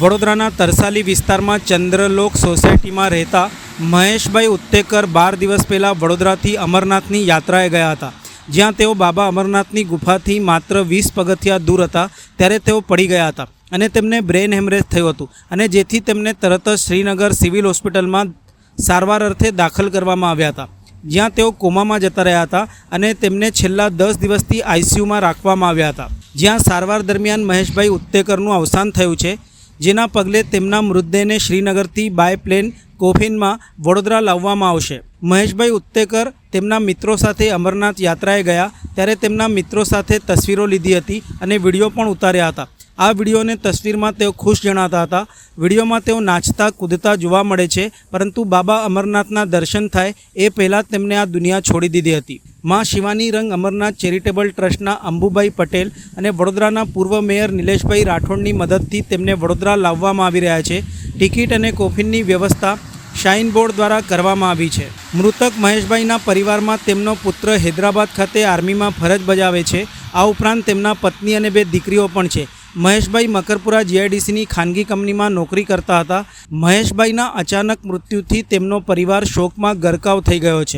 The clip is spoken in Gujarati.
વડોદરાના તરસાલી વિસ્તારમાં ચંદ્રલોક સોસાયટીમાં રહેતા મહેશભાઈ ઉત્તેકર બાર દિવસ પહેલાં વડોદરાથી અમરનાથની યાત્રાએ ગયા હતા. જ્યાં તેઓ બાબા અમરનાથની ગુફાથી માત્ર વીસ પગથિયા દૂર હતા, ત્યારે તેઓ પડી ગયા હતા અને તેમને બ્રેન હેમરેજ થયું હતું અને જેથી તેમને તરત જ શ્રીનગર સિવિલ હોસ્પિટલમાં સારવાર અર્થે દાખલ કરવામાં આવ્યા હતા. જ્યાં તેઓ કોમામાં જતા રહ્યા હતા અને તેમને છેલ્લા દસ દિવસથી આઈસીયુમાં રાખવામાં આવ્યા હતા. જ્યાં સારવાર દરમિયાન મહેશભાઈ ઉત્તેકરનું અવસાન થયું છે, જેના પગલે તેમના મૃતદેહને શ્રીનગરથી બાય પ્લેન કોફિનમાં વડોદરા લાવવામાં આવશે. મહેશભાઈ ઉત્તેકર તેમના મિત્રો સાથે અમરનાથ યાત્રાએ ગયા, ત્યારે તેમના મિત્રો સાથે તસવીરો લીધી હતી અને વીડિયો પણ ઉતાર્યા હતા. આ વિડીયોને તસવીરમાં તેઓ ખુશ જણાતા હતા. વિડીયોમાં તેઓ નાચતા, કૂદતા જોવા મળે છે, પરંતુ બાબા અમરનાથના દર્શન થાય એ પહેલાં તેમને આ દુનિયા છોડી દીધી હતી. માં શિવાની રંગ અમરનાથ ચેરિટેબલ ટ્રસ્ટના અંબુભાઈ પટેલ અને વડોદરાના પૂર્વ મેયર નિલેશભાઈ રાઠોડની મદદથી તેમને વડોદરા લાવવામાં આવી રહ્યા છે. ટિકિટ અને કોફિનની વ્યવસ્થા શાઇન બોર્ડ દ્વારા કરવામાં આવી છે. મૃતક મહેશભાઈના પરિવારમાં તેમનો પુત્ર હૈદરાબાદ ખાતે આર્મીમાં ફરજ બજાવે છે. આ ઉપરાંત તેમના પત્ની અને બે દીકરીઓ પણ છે. મહેશભાઈ મકરપુરા જીઆઈડીસીની ખાનગી કંપનીમાં નોકરી કરતા હતા. મહેશભાઈના અચાનક મૃત્યુથી તેમનો પરિવાર શોકમાં ગરકાવ થઈ ગયો છે.